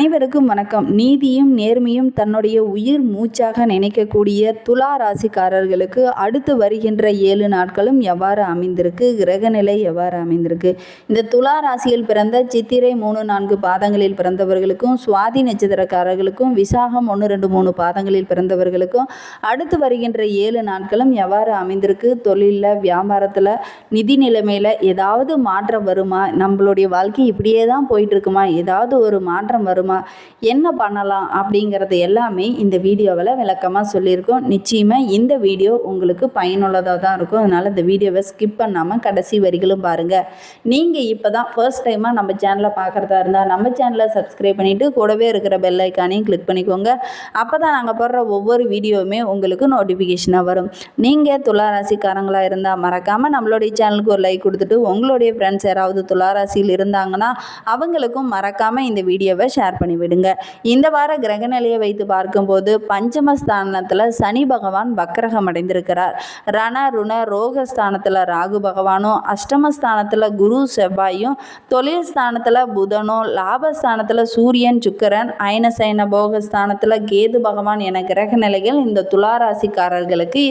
அனைவருக்கும் வணக்கம். நீதியும் நேர்மையும் தன்னுடைய உயிர் மூச்சாக நினைக்கக்கூடிய துலா ராசிக்காரர்களுக்கு அடுத்து வருகின்ற ஏழு நாட்களும் எவ்வாறு அமைந்திருக்கு? கிரகநிலை எவ்வாறு அமைந்திருக்கு? இந்த துலா ராசியில் பிறந்த சித்திரை மூணு நான்கு பாதங்களில் பிறந்தவர்களுக்கும் சுவாதி நட்சத்திரக்காரர்களுக்கும் விசாகம் ஒன்று ரெண்டு மூணு பாதங்களில் பிறந்தவர்களுக்கும் அடுத்து வருகின்ற ஏழு நாட்களும் எவ்வாறு அமைந்திருக்கு? தொழிலில் வியாபாரத்தில் நிதி நிலைமையில் ஏதாவது மாற்றம் வருமா? நம்மளுடைய வாழ்க்கை இப்படியே தான் போயிட்டு இருக்குமா? ஏதாவது ஒரு மாற்றம் வருமா? என்ன பண்ணலாம் அப்படிங்கிறது எல்லாமே இந்த வீடியோவில் விளக்கமாக சொல்லியிருக்கோம். நிச்சயமாக இந்த வீடியோ உங்களுக்கு பயனுள்ளதாக தான் இருக்கும். அதனால் இந்த வீடியோவை ஸ்கிப் பண்ணாமல் கடைசி வரிகளும் பாருங்கள் நீங்கள் இப்போ தான் ஃபர்ஸ்ட் டைமாக நம்ம சேனலை பார்க்குறதா இருந்தால் நம்ம சேனலை சப்ஸ்கிரைப் பண்ணிவிட்டு கூடவே இருக்கிற பெல் ஐக்கானையும் கிளிக் பண்ணிக்கோங்க. அப்போ தான் நாங்கள் போடுற ஒவ்வொரு வீடியோவுமே உங்களுக்கு நோட்டிஃபிகேஷனாக வரும். நீங்கள் துளாராசிக்காரங்களாக இருந்தால் மறக்காமல் நம்மளுடைய சேனலுக்கு ஒரு லைக் கொடுத்துட்டு உங்களுடைய ஃப்ரெண்ட்ஸ் யாராவது துளாராசியில் இருந்தாங்கன்னா அவங்களுக்கும் மறக்காமல் இந்த வீடியோவை ஷேர் பண்ணி விடுங்க இந்த வார கிரக நிலையை வைத்து பார்க்கும்போது பஞ்சமஸ்தானத்தில் சனி பகவான் வக்கரகம் அடைந்திருக்கிறார். ரண ருண ரோகஸ்தானத்தில் ராகு பகவானும் அஷ்டமஸ்தானத்தில் குரு செவ்வாயும் தொழில் ஸ்தானத்தில் புதனும் லாபஸ்தானத்தில் சூரியன் சுக்கரன் அயனசைன போகஸ்தானத்தில் கேது பகவான் என கிரக நிலைகள் இந்த துளாராசிக்காரர்களுக்கு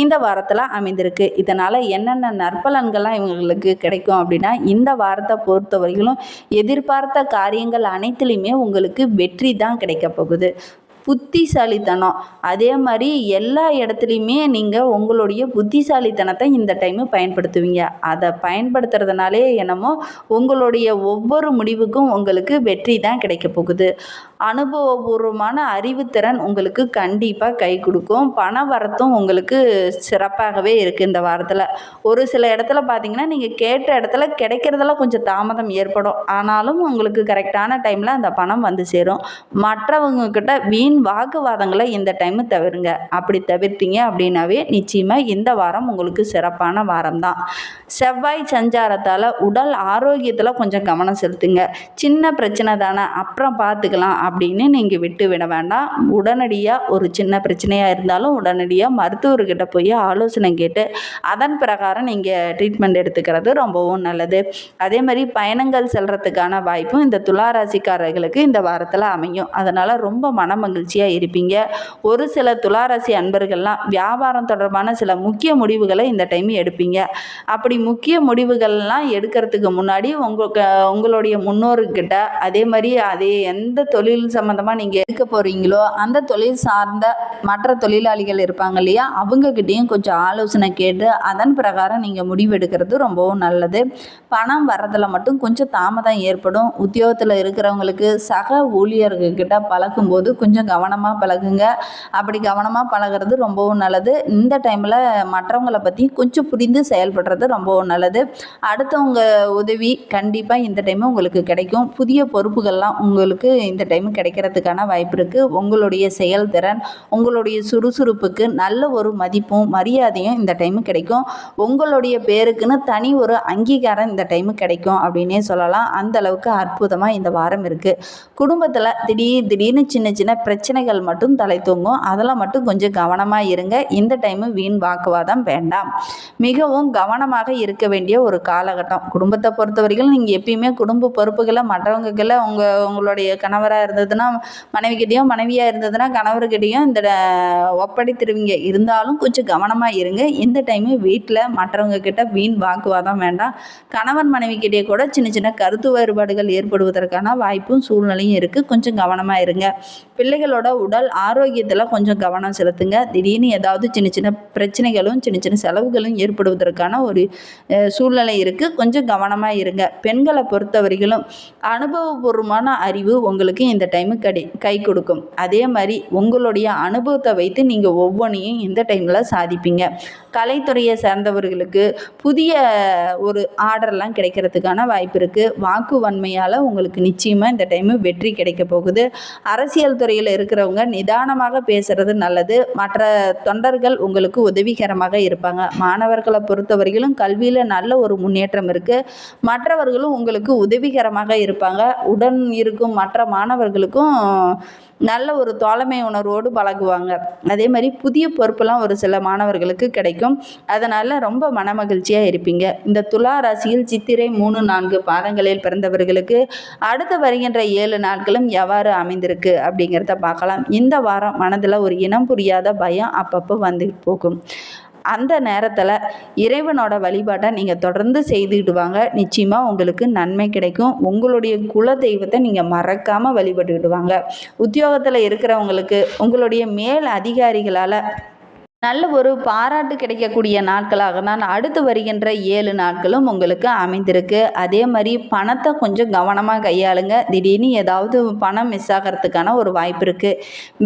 இந்த வாரத்தில் அமைந்திருக்கு. இதனால் என்னென்ன நற்பலன்கள்லாம் இவங்களுக்கு கிடைக்கும் அப்படின்னா இந்த வாரத்தை பொறுத்தவரையிலும் எதிர்பார்த்த காரியங்கள் அனைத்துலேயுமே உங்களுக்கு வெற்றி தான் கிடைக்க போகுது. புத்திசாலித்தனம். அதே மாதிரி எல்லா இடத்துலையுமே நீங்கள் உங்களுடைய புத்திசாலித்தனத்தை இந்த டைமு பயன்படுத்துவீங்க. அதை பயன்படுத்துறதுனாலே என்னமோ உங்களுடைய ஒவ்வொரு முடிவுக்கும் உங்களுக்கு வெற்றி தான் கிடைக்க போகுது. அனுபவபூர்வமான அறிவுத்திறன் உங்களுக்கு கண்டிப்பாக கை கொடுக்கும். பண வரத்தும் உங்களுக்கு சிறப்பாகவே இருக்குது இந்த வாரத்தில். ஒரு சில இடத்துல பார்த்தீங்கன்னா நீங்கள் கேட்ட இடத்துல கிடைக்கிறதெல்லாம் கொஞ்சம் தாமதம் ஏற்படும். ஆனாலும் உங்களுக்கு கரெக்டான டைமில் அந்த பணம் வந்து சேரும். மற்றவங்கக்கிட்ட வீண் வீண் வாக்குவாதங்களை இந்த டைமு தவிருங்க. அப்படி தவிர்த்தீங்க அப்படின்னாவே நிச்சயமாக இந்த வாரம் உங்களுக்கு சிறப்பான வாரம் தான் செவ்வாய் சஞ்சாரத்தால் உடல் ஆரோக்கியத்தில் கொஞ்சம் கவனம் செலுத்துங்க. சின்ன பிரச்சனை தானே அப்புறம் பார்த்துக்கலாம் அப்படின்னு நீங்கள் விட்டு விட வேண்டாம். உடனடியாக ஒரு சின்ன பிரச்சனையாக இருந்தாலும் உடனடியாக மருத்துவர்கிட்ட போய் ஆலோசனை கேட்டு அதன் பிரகாரம் நீங்கள் ட்ரீட்மெண்ட் எடுத்துக்கிறது ரொம்பவும் நல்லது. அதே மாதிரி பயணங்கள் செல்கிறதுக்கான வாய்ப்பும் இந்த துளாராசிக்காரர்களுக்கு இந்த வாரத்தில் அமையும். அதனால் ரொம்ப மனமகிழ்ச்சி மகிழ்ச்சியாக இருப்பீங்க. ஒரு சில துளாராசி அன்பர்கள்லாம் வியாபாரம் தொடர்பான சில முக்கிய முடிவுகளை இந்த டைம் எடுப்பீங்க. அப்படி முக்கிய முடிவுகள்லாம் எடுக்கிறதுக்கு முன்னாடி உங்களுக்கு உங்களுடைய முன்னோர்கிட்ட அதே மாதிரி அதே எந்த தொழில் சம்மந்தமாக நீங்கள் எடுக்க போகிறீங்களோ அந்த தொழில் சார்ந்த மற்ற தொழிலாளிகள் இருப்பாங்க இல்லையா அவங்கக்கிட்டேயும் கொஞ்சம் ஆலோசனை கேட்டு அதன் பிரகாரம் நீங்கள் முடிவெடுக்கிறது ரொம்பவும் நல்லது. பணம் வரதில் மட்டும் கொஞ்சம் தாமதம் ஏற்படும். உத்தியோகத்தில் இருக்கிறவங்களுக்கு சக ஊழியர்கிட்ட பழக்கும்போது கொஞ்சம் கவனமாக பழகுங்க. அப்படி கவனமாக பழகுறது ரொம்பவும் நல்லது. இந்த டைமில் மற்றவங்களை பற்றி கொஞ்சம் புரிந்து செயல்படுறது ரொம்பவும் நல்லது. அடுத்தவங்க உதவி கண்டிப்பாக இந்த டைமு உங்களுக்கு கிடைக்கும். புதிய பொறுப்புகள்லாம் உங்களுக்கு இந்த டைமு கிடைக்கிறதுக்கான வாய்ப்பு இருக்குது உங்களுடைய செயல்திறன் உங்களுடைய சுறுசுறுப்புக்கு நல்ல ஒரு மதிப்பும் மரியாதையும் இந்த டைமு கிடைக்கும். உங்களுடைய பேருக்குன்னு தனி ஒரு அங்கீகாரம் இந்த டைமு கிடைக்கும் அப்படின்னே சொல்லலாம். அந்த அளவுக்கு அற்புதமாக இந்த வாரம் இருக்குது குடும்பத்தில் திடீர் திடீர்னு சின்ன சின்ன பிரச்சனை பிரச்சனைகள் மட்டும் தலை தூங்கும். அதெல்லாம் மட்டும் கொஞ்சம் கவனமாக இருங்க. இந்த டைமு வீண் வாக்குவாதம் வேண்டாம். மிகவும் கவனமாக இருக்க வேண்டிய ஒரு காலகட்டம். குடும்பத்தை பொறுத்த வரைக்கும் நீங்கள் எப்பயுமே குடும்ப பொறுப்புகளை மற்றவங்கக்கிட்ட உங்கள் உங்களுடைய கணவராக இருந்ததுன்னா மனைவிக்கிட்டேயும் மனைவியாக இருந்ததுன்னா கணவர்கிட்டையும் இந்த ஒப்படைத்திருவீங்க. இருந்தாலும் கொஞ்சம் கவனமாக இருங்க. இந்த டைமு வீட்டில் மற்றவங்கக்கிட்ட வீண் வாக்குவாதம் வேண்டாம். கணவன் மனைவிக்கிட்டே கூட சின்ன சின்ன கருத்து வேறுபாடுகள் ஏற்படுவதற்கான வாய்ப்பும் சூழ்நிலையும் இருக்குது கொஞ்சம் கவனமாக இருங்க. பிள்ளைகளோட உடல் ஆரோக்கியத்தில் கொஞ்சம் கவனம் செலுத்துங்க. திடீர்னு ஏதாவது சின்ன சின்ன பிரச்சனைகளும் சின்ன சின்ன செலவுகளும் ஏற்படுவதற்கான ஒரு சூழ்நிலை இருக்குது கொஞ்சம் கவனமாக இருங்க. பெண்களை பொறுத்தவரைகளும் அனுபவபூர்வமான அறிவு உங்களுக்கு இந்த டைமு கடி கை கொடுக்கும். அதே மாதிரி உங்களுடைய அனுபவத்தை வைத்து நீங்கள் ஒவ்வொன்றையும் இந்த டைமில் சாதிப்பீங்க. கலைத்துறையை சேர்ந்தவர்களுக்கு புதிய ஒரு ஆர்டர்லாம் கிடைக்கிறதுக்கான வாய்ப்பு இருக்குது வாக்கு வன்மையால் உங்களுக்கு நிச்சயமாக இந்த டைமு வெற்றி கிடைக்க போகுது. அரசியல் துறையில் இருக்கிறவங்க நிதானமாக பேசுகிறது நல்லது. மற்ற தொண்டர்கள் உங்களுக்கு உதவிகரமாக இருப்பாங்க. மாணவர்களை பொறுத்தவரையிலும் கல்வியில் நல்ல ஒரு முன்னேற்றம் இருக்குது மற்றவர்களும் உங்களுக்கு உதவிகரமாக இருப்பாங்க. உடன் இருக்கும் மற்ற மாணவர்களுக்கும் நல்ல ஒரு தோழமை உணர்வோடு பழகுவாங்க. அதே மாதிரி புதிய பொறுப்பெல்லாம் ஒரு சில மாணவர்களுக்கு கிடைக்கும். அதனால் ரொம்ப மனமகிழ்ச்சியாக இருப்பீங்க. இந்த துலா ராசியில் சித்திரை மூணு நான்கு பாதங்களில் பிறந்தவர்களுக்கு அடுத்து வருகின்ற ஏழு நாட்களும் எவ்வாறு அமைந்திருக்கு அப்படிங்கிறத பார்க்கலாம். இந்த வாரம் மனதில் ஒரு இனம் புரியாத பயம் அப்பப்போ வந்து போகும். அந்த நேரத்தில் இறைவனோட வழிபாட்டை நீங்கள் தொடர்ந்து செய்துக்கிட்டு வாங்க. நிச்சயமாக உங்களுக்கு நன்மை கிடைக்கும். உங்களுடைய குல தெய்வத்தை நீங்கள் மறக்காமல் வழிபட்டுக்கிட்டு வாங்க. உத்தியோகத்தில் இருக்கிறவங்களுக்கு உங்களுடைய மேல் அதிகாரிகளால் நல்ல ஒரு பாராட்டு கிடைக்கக்கூடிய நாட்களாக தான் அடுத்து வருகின்ற ஏழு நாட்களும் உங்களுக்கு அமைந்திருக்கு. அதே மாதிரி பணத்தை கொஞ்சம் கவனமாக கையாளுங்க. திடீர்னு ஏதாவது பணம் மிஸ் ஆகிறதுக்கான ஒரு வாய்ப்பு இருக்குது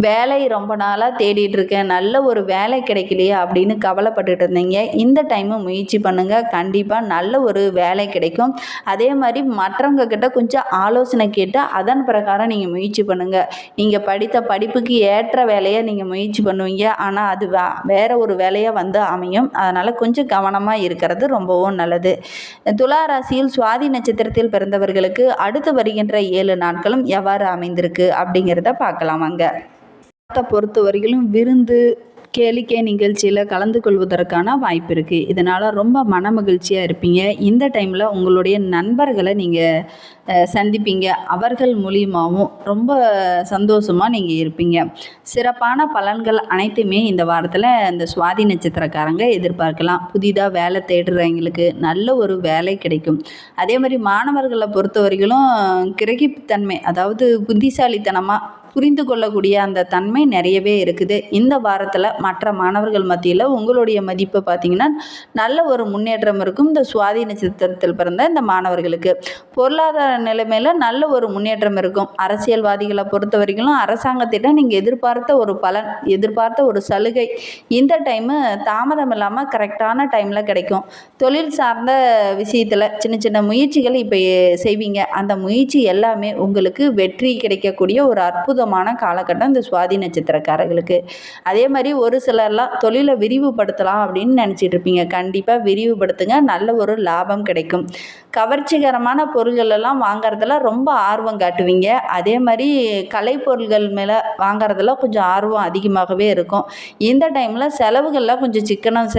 வேலை ரொம்ப நாளாக தேடிட்டு இருக்கேன். நல்ல ஒரு வேலை கிடைக்கலையே அப்படின்னு கவலைப்பட்டுட்டு இருந்தீங்க. இந்த டைமு முயற்சி பண்ணுங்கள் கண்டிப்பாக நல்ல ஒரு வேலை கிடைக்கும். அதே மாதிரி மற்றவங்க கிட்ட கொஞ்சம் ஆலோசனை கேட்டு அதன் பிரகாரம் நீங்கள் முயற்சி பண்ணுங்கள் நீங்கள் படித்த படிப்புக்கு ஏற்ற வேலையை நீங்கள் முயற்சி பண்ணுவீங்க. ஆனால் அது வேற ஒரு வேலையாக வந்து அமையும். அதனால் கொஞ்சம் கவனமாக இருக்கிறது ரொம்பவும் நல்லது. துலா ராசியில் சுவாதி நட்சத்திரத்தில் பிறந்தவர்களுக்கு அடுத்து வருகின்ற ஏழு நாட்களும் எவ்வாறு அமைந்திருக்கு அப்படிங்கிறத பார்க்கலாம் அங்கே பொறுத்த வரையிலும் விருந்து கேளிக்கை நிகழ்ச்சியில் கலந்து கொள்வதற்கான வாய்ப்பு இருக்குது இதனால் ரொம்ப மன மகிழ்ச்சியாக இருப்பீங்க. இந்த டைமில் உங்களுடைய நண்பர்களை நீங்கள் சந்திப்பீங்க. அவர்கள் மூலியமாகவும் ரொம்ப சந்தோஷமாக நீங்கள் இருப்பீங்க. சிறப்பான பலன்கள் அனைத்துமே இந்த வாரத்தில் இந்த சுவாதி நட்சத்திரக்காரங்க எதிர்பார்க்கலாம். புதிதாக வேலை தேடுறவங்களுக்கு நல்ல ஒரு வேலை கிடைக்கும். அதே மாதிரி மாணவர்களை பொறுத்த வரைக்கும் கிரகிப்புத்தன்மை அதாவது புத்திசாலித்தனமாக புரிந்து கொள்ளக்கூடிய அந்த தன்மை நிறையவே இருக்குது. இந்த வாரத்தில் மற்ற மாணவர்கள் மத்தியில் உங்களுடைய மதிப்பு பார்த்திங்கன்னா நல்ல ஒரு முன்னேற்றம் இருக்கும். இந்த சுவாதி நட்சத்திரத்தில் பிறந்த இந்த மாணவர்களுக்கு. பொருளாதார நிலைமையில் நல்ல ஒரு முன்னேற்றம் இருக்கும். அரசியல்வாதிகளை பொறுத்த வரைக்கும் அரசாங்கத்திட்ட நீங்கள் எதிர்பார்த்த ஒரு பலன் எதிர்பார்த்த ஒரு சலுகை இந்த டைமு தாமதம் இல்லாமல் கரெக்டான டைமில் கிடைக்கும். தொழில் சார்ந்த விஷயத்தில் சின்ன சின்ன முயற்சிகள் இப்போ செய்வீங்க. அந்த முயற்சி எல்லாமே உங்களுக்கு வெற்றி கிடைக்கக்கூடிய ஒரு அற்புதம் அற்புதமான காலகட்டம் இந்த சுவாதி நட்சத்திரக்காரர்களுக்கு. அதே மாதிரி ஒரு சிலர்லாம் தொழிலை விரிவுபடுத்தலாம் அப்படின்னு நினச்சிட்டு இருப்பீங்க. கண்டிப்பாக விரிவுபடுத்துங்க. நல்ல ஒரு லாபம் கிடைக்கும். கவர்ச்சிகரமான பொருள்கள் எல்லாம் வாங்குறதுல ரொம்ப ஆர்வம் காட்டுவீங்க. அதே மாதிரி கலைப்பொருள்கள் மேலே வாங்குறதுல கொஞ்சம் ஆர்வம் அதிகமாகவே இருக்கும். இந்த டைமில் செலவுகள்லாம் கொஞ்சம் சிக்கனம்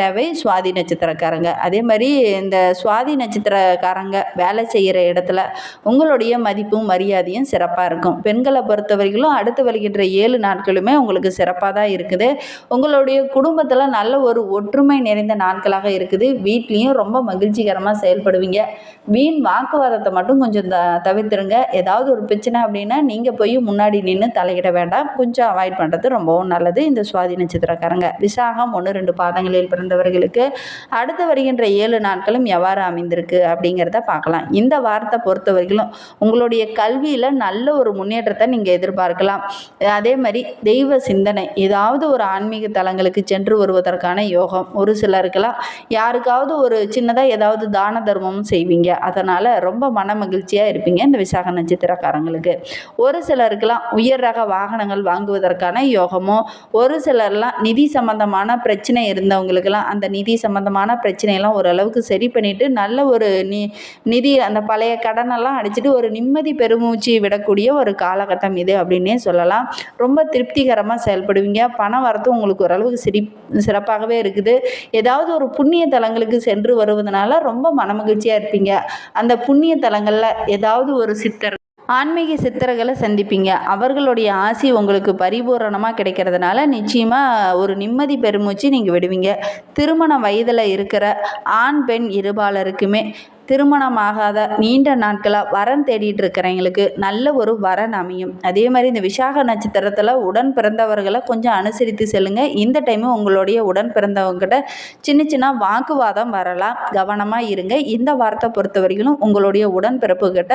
தேவை சுவாதி நட்சத்திரக்காரங்க. அதே மாதிரி இந்த சுவாதி நட்சத்திரக்காரங்க வேலை செய்கிற இடத்துல உங்களுடைய மதிப்பும் மரியாதையும் சிறப்பாக இருக்கும். பெண்களை பொறுத்த வரைக்கும் அடுத்து வருகின்ற ஏழு நாட்களுமே உங்களுக்கு சிறப்பாக தான் இருக்குது. உங்களுடைய குடும்பத்தில் நல்ல ஒரு ஒற்றுமை நிறைந்த நாட்களாக இருக்குது. வீட்லேயும் ரொம்ப மகிழ்ச்சிகரமாக செயல்படுவீங்க. வீண் வாக்குவாதத்தை மட்டும் கொஞ்சம் த தவிர்த்துருங்க. ஏதாவது ஒரு பிரச்சனை அப்படின்னா நீங்கள் போய் முன்னாடி நின்று தலையிட வேண்டாம். கொஞ்சம் அவாய்ட் பண்ணுறது ரொம்பவும் நல்லது. இந்த சுவாதி நட்சத்திரக்காரங்க. விசாகம் ஒன்று ரெண்டு பாதங்களில் பிறந்தவர்களுக்கு அடுத்து வருகின்ற ஏழு நாட்களும் எவ்வாறு அமைந்திருக்கு அப்படிங்கிறத பார்க்கலாம். இந்த வாரத்தை பொறுத்த வரைக்கும் உங்களுடைய கல்வியில் நல்ல ஒரு முன்னேற்றத்தை நீங்கள் எதிர்பார்க்கலாம். அதே மாதிரி தெய்வ சிந்தனை ஏதாவது ஒரு ஆன்மீக தலங்களுக்கு சென்று வருவதற்கான யோகம் ஒரு சிலருக்கெல்லாம். யாருக்காவது ஒரு சின்னதாக ஏதாவது தான தர்மமும் செய்வீங்க. அதனால் ரொம்ப மன மகிழ்ச்சியாக இருப்பீங்க இந்த விசாக நட்சத்திரக்காரங்களுக்கு. ஒரு சிலருக்கெல்லாம் உயர் ரக வாகனங்கள் வாங்குவதற்கான யோகமோ ஒரு சிலர்லாம் நிதி சம்பந்தமான பிரச்சனை இருந்தவங்களுக்கெல்லாம் அந்த நிதி சம்பந்தமான பிரச்சனையெல்லாம் ஓரளவுக்கு சரி பண்ணிட்டு நல்ல ஒரு நி நிதி அந்த பழைய கடனெல்லாம் அடிச்சுட்டு ஒரு நிம்மதி பெருமூச்சு விடக்கூடிய ஒரு காலகட்டம் இது அப்படின்னே சொல்லலாம். ரொம்ப திருப்திகரமாக செயல்படுவீங்க. பணம் வரத்து உங்களுக்கு ஓரளவுக்கு சிரி சிறப்பாகவே இருக்குது. ஏதாவது ஒரு புண்ணிய தலங்களுக்கு சென்று வருவதனால ரொம்ப மனமகிழ்ச்சியாக இருப்பீங்க. அந்த புண்ணிய தலங்களில் ஏதாவது ஒரு சித்தர் ஆன்மீக சித்தர்களை சந்திப்பீங்க. அவர்களுடைய ஆசி உங்களுக்கு பரிபூரணமாக கிடைக்கிறதுனால நிச்சயமாக ஒரு நிம்மதி பெருமூச்சு நீங்கள் விடுவீங்க. திருமண வயதில் இருக்கிற ஆண் பெண் இருபாலருக்குமே திருமணமாகாத நீண்ட நாட்களாக வரன் தேடிட்டு இருக்கிறவங்களுக்கு நல்ல ஒரு வரன் அமையும். அதே மாதிரி இந்த விசாக நட்சத்திரத்தில் உடன் பிறந்தவர்களை கொஞ்சம் அனுசரித்து செல்லுங்க. இந்த டைமு உங்களுடைய உடன் பிறந்தவங்ககிட்ட சின்ன சின்ன வாக்குவாதம் வரலாம். கவனமாக இருங்க. இந்த வாரத்தை பொறுத்த வரையிலும் உங்களுடைய உடன்பிறப்புக்கிட்ட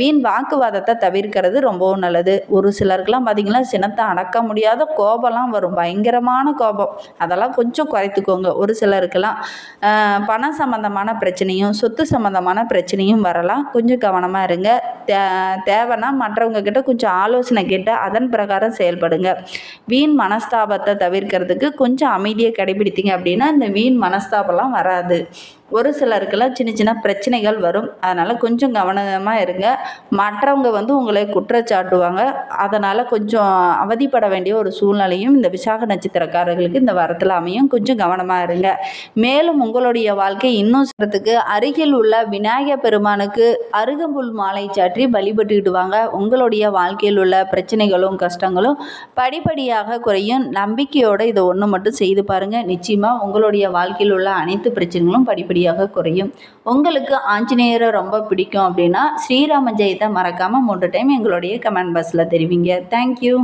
வீண் வாக்குவாதத்தை தவிர்க்கிறது ரொம்பவும் நல்லது. ஒரு சிலருக்கெல்லாம் பார்த்தீங்கன்னா சினத்தை அடக்க முடியாத கோபம்லாம் வரும். பயங்கரமான கோபம். அதெல்லாம் கொஞ்சம் குறைத்துக்கோங்க. ஒரு சிலருக்கெல்லாம் பண பணம் சம்பந்தமான பிரச்சனையும் சொத்து சம்மந்தமான பிரச்சனையும் வரலாம். கொஞ்சம் கவனமாக இருங்க. தே தேவைன்னா மற்றவங்க கிட்ட கொஞ்சம் ஆலோசனை கேட்டு அதன் பிரகாரம் செயல்படுங்க. வீண் மனஸ்தாபத்தை தவிர்க்கிறதுக்கு கொஞ்சம் அமைதியை கடைபிடித்தீங்க அப்படின்னா இந்த வீண் மனஸ்தாபம்லாம் வராது. ஒரு சிலருக்கெல்லாம் சின்ன சின்ன பிரச்சனைகள் வரும். அதனால் கொஞ்சம் கவனமாக இருங்க. மற்றவங்க வந்து உங்களை குற்றச்சாட்டுவாங்க. அதனால் கொஞ்சம் அவதிப்பட வேண்டிய ஒரு சூழ்நிலையும் இந்த விசாக நட்சத்திரக்காரர்களுக்கு இந்த வாரத்தில் அமையும். கொஞ்சம் கவனமாக இருங்க. மேலும் உங்களுடைய வாழ்க்கை இன்னும் சிறத்துக்கு அருகில் உள்ள விநாயகர் பெருமானுக்கு அருகம்புல் மாலை சாற்றி வழிபட்டுக்கிடுவாங்க. உங்களுடைய வாழ்க்கையில் உள்ள பிரச்சனைகளும் கஷ்டங்களும் படிப்படியாக குறையும். நம்பிக்கையோடு இதை ஒன்று மட்டும் செய்து பாருங்கள் நிச்சயமாக உங்களுடைய வாழ்க்கையில் உள்ள அனைத்து பிரச்சனைகளும் படிப்படி படிப்படியாக குறையும். உங்களுக்கு ஆஞ்சநேயரை ரொம்ப பிடிக்கும் அப்படின்னா ஸ்ரீராம ஜெயத்தை மறக்காமல் மூன்று டைம் எங்களுடைய கமெண்ட் பாக்ஸில் தெரிவிங்க. தேங்க்யூ